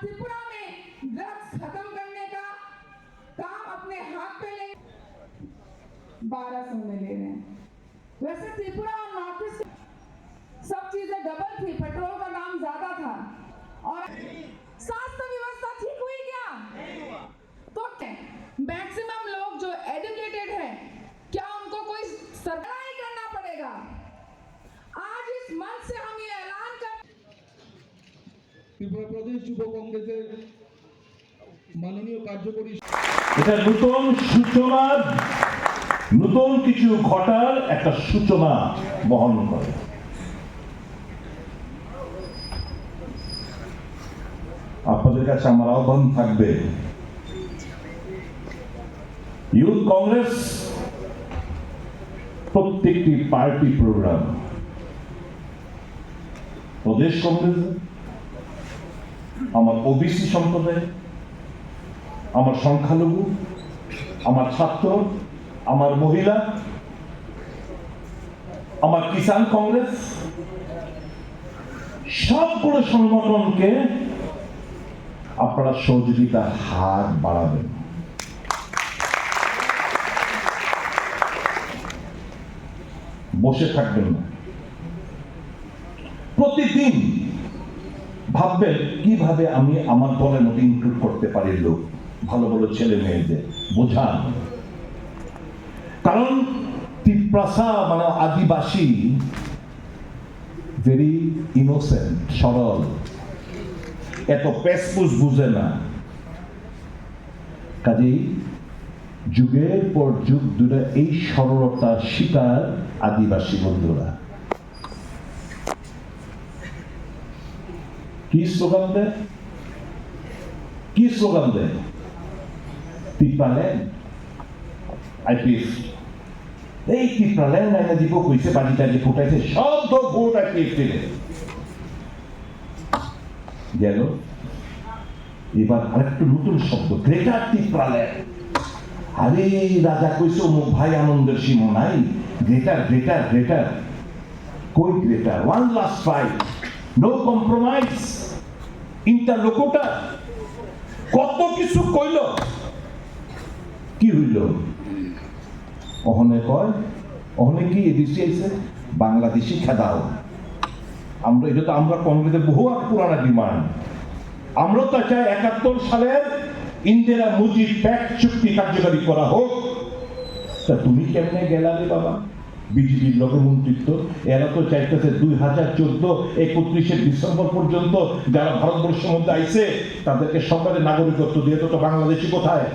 त्रिपुरा में ड्रग्स खत्म करने का काम अपने हाथ पे ले बारह सौ में ले रहे हैं। ত্রিপুরা প্রদেশ যুব কংগ্রেসের মাননীয় কার্যকরী এটা নতুন সূচনা নতুন কিছু ঘটার একটা সূচনা বহন করে। আপনাদের কাছে আমার আহ্বান থাকবে, ইউথ কংগ্রেস প্রত্যেকটি পার্টি প্রোগ্রাম, প্রদেশ কংগ্রেস আমার ওবিসি সম্প্রদায়, আমার সংখ্যালঘু, আমার ছাত্র, আমার মহিলা, আমার কিষাণ কংগ্রেস, সবগুলো সংগঠনকে আপনারা সহযোগিতার হার বাড়াবেন। বসে থাকবেন না। প্রতিদিন ভাববেন, কীভাবে আমি আমার দলের মধ্যে ইনক্লুড করতে পারি লোক? ভালো ভালো ছেলে মেয়েদের, বোঝান। কারণ তিপ্রাসা মানে আদিবাসী ভেরি ইনোসেন্ট সরল। এত পেসপুস বুঝে না। কাজেই যুগের পর যুগ ধরে এই সরলতার শিকার আদিবাসী বন্ধুরা। কি স্লোগান দেয় কি স্লোগান দেয় টিপ্রাল্যান্ড আইপিএফ এই টিপ্রাল্যান্ড আইনা দিব, কইছে ফুটাইছে, সব তো ভোট আইপিএফ দিলে। গেল। এবার আরেকটু নতুন শব্দ গ্রেটার টিপ্রাল্যান্ড আরে, রাজা কইছে, অমুক ভাই আনন্দের সীমা নাই। গ্রেটার গ্রেটার গ্রেটার কই greater one last fight no compromise interlocutor কত কিছু কইল? কি হইল? অহনে কয়, অহনে কি এদিকে আইছে? বাংলাদেশি খেদাও। আমরা, এটা তো আমরা কংগ্রেসের বহু আগ পুরানা ডিমান্ড। আমরা তো চাই একাত্তর সালের ইন্দিরা মুজিব প্যাক্ট চুক্তি কার্যকারী করা হোক। তা তুমি কেমনে গেলালে বাবা? বিজেপির লোকের মন্ত্রিত্ব এরা তো চাইতেছে দুই হাজার চোদ্দ, একত্রিশে ডিসেম্বর পর্যন্ত যারা ভারতবর্ষের মধ্যে আইছে, তাদেরকে সরকারের নাগরিকত্ব দিয়ে তো বাংলাদেশি কোথায়?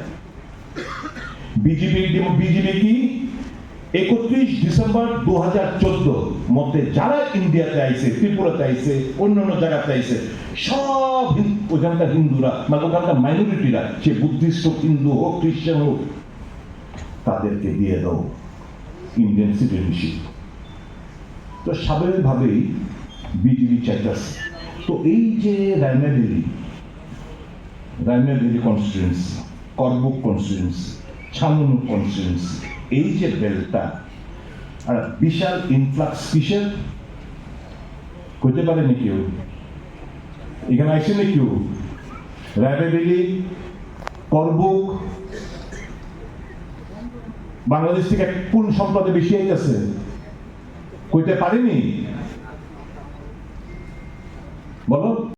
বিজেপি বিজেপি কি? একত্রিশ ডিসেম্বর দু হাজার চোদ্দ মধ্যে যারা ইন্ডিয়াতে আইছে, ত্রিপুরাতে আইছে, অন্য অন্য জায়গাতে আইছে, সব ওখানকার হিন্দুরা মানে ওখানকার মাইনরিটিরা সে বুদ্ধিস্ট হোক হিন্দু হোক, খ্রিস্টান হোক, তাদেরকে দিয়ে দাও। ইন্ডিয়ান সিটিজেনশিপ তো স্বাভাবিকভাবেই বিজেপি চাইতেছে তো এই যে রায়নাডেলি রায়নাডেলি কনস্টিটুয়েন্সি করবুক কনস্টিটুয়েন্সি ছামনুক কনস্টিটুয়েন্সি এই যে বেলটা আর বিশাল ইনফ্লাক্স কিসের? কইতে পারেনি কেউ? এখানে আসেনি কেউ? রায়বেলি করবুক বাংলাদেশ থেকে কোন সম্পদে বেশি আইতেছে? কইতে পারিনি? বলো।